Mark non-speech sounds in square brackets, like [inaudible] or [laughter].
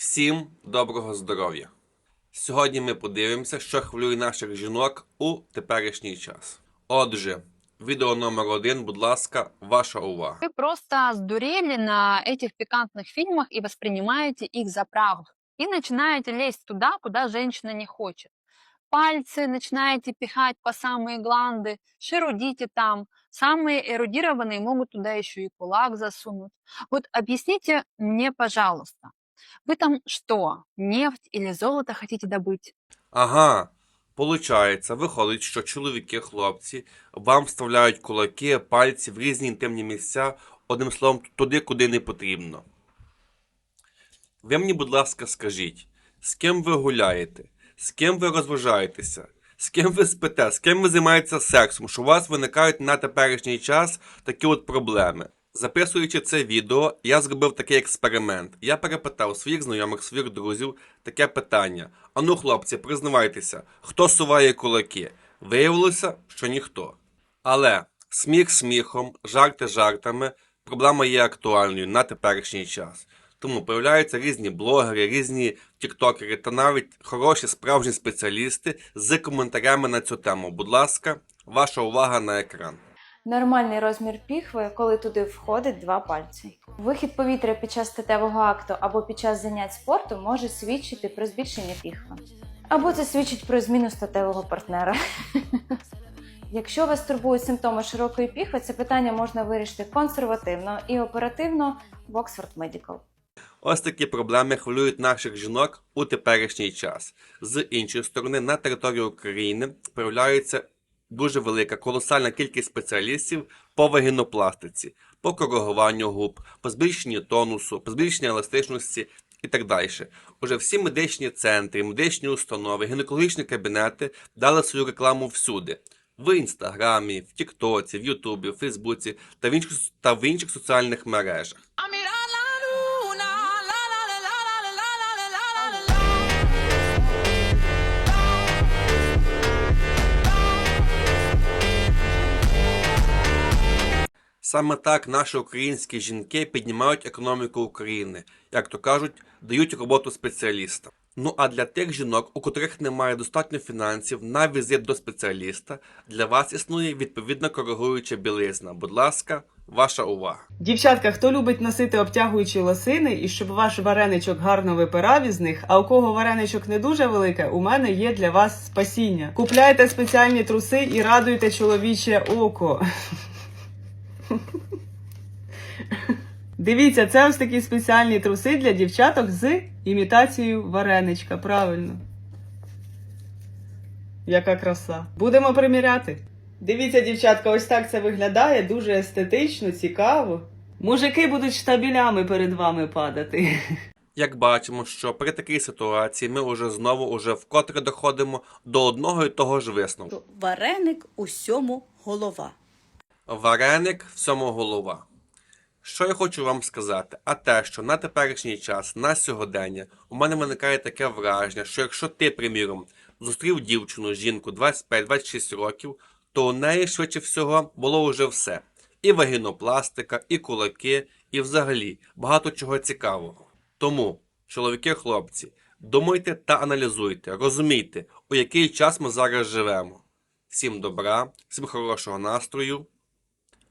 Всім доброго здоров'я! Сьогодні ми подивимося, що хвилює наших жінок у теперішній час. Отже, відео номер один, будь ласка, ваша увага. Вы просто сдурели на этих пикантных фильмах и воспринимаете их за правду. И начинаете лезть туда, куда женщина не хочет. Пальцы начинаете пихать по самые гланды, шерудите там. Самые эрудированные могут туда еще и кулак засунуть. Вот объясните мне, пожалуйста, вы там что, нефть или золото хотите добыть? Ага, получається, виходить, що чоловіки, хлопці вам вставляють кулаки, пальці в різні інтимні місця, одним словом, туди, куди не потрібно. Ви мені, будь ласка, скажіть, з ким ви гуляєте, з ким ви розважаєтеся, з ким ви спите, з ким ви займаєтеся сексом, що у вас виникають на теперішній час такі от проблеми. Записуючи це відео, я зробив такий експеримент. Я перепитав своїх знайомих, своїх друзів таке питання. Ану, хлопці, признавайтеся, хто суває кулаки? Виявилося, що ніхто. Але сміх сміхом, жарти жартами, проблема є актуальною на теперішній час. Тому появляються різні блогери, різні тіктокери та навіть хороші справжні спеціалісти з коментарями на цю тему. Будь ласка, ваша увага на екран. Нормальний розмір піхви, коли туди входить два пальці. Вихід повітря під час статевого акту або під час занять спорту може свідчити про збільшення піхви. Або це свідчить про зміну статевого партнера. [laughs] Якщо вас турбують симптоми широкої піхви, це питання можна вирішити консервативно і оперативно в Oxford Medical. Ось такі проблеми хвилюють наших жінок у теперішній час. З іншої сторони, на території України проявляється дуже велика колосальна кількість спеціалістів по вагінопластиці, по коригуванню губ, по збільшенню тонусу, по збільшенню еластичності і так далі. Уже всі медичні центри, медичні установи, гінекологічні кабінети дали свою рекламу всюди. В інстаграмі, в Тіктоці, в Ютубі, в Фейсбуці та в інших, та в інших соціальних мережах. Саме так наші українські жінки піднімають економіку України, як то кажуть, дають роботу спеціалістам. Ну а для тих жінок, у котрих немає достатньо фінансів на візит до спеціаліста, для вас існує відповідна коригуюча білизна. Будь ласка, ваша увага. Дівчатка, хто любить носити обтягуючі лосини і щоб ваш вареничок гарно випирав із них, а у кого вареничок не дуже велике, у мене є для вас спасіння. Купляйте спеціальні труси і радуйте чоловіче око. [laughs] Дивіться, це ось такі спеціальні труси для дівчаток з імітацією вареничка. Правильно. Яка краса. Будемо приміряти. Дивіться, дівчатка, ось так це виглядає дуже естетично, цікаво. Мужики будуть штабілями перед вами падати. Як бачимо, що при такій ситуації ми уже знову уже вкотре доходимо до одного і того ж висновку. Вареник усьому голова. Вареник всьому голова. Що я хочу вам сказати? А те, що на теперішній час, на сьогодення, у мене виникає таке враження, що якщо ти, приміром, зустрів дівчину, жінку 25-26 років, то у неї швидше всього було вже все: і вагінопластика, і кулаки, і взагалі багато чого цікавого. Тому, чоловіки, хлопці, думайте та аналізуйте, розумійте, у який час ми зараз живемо. Всім добра, всім хорошого настрою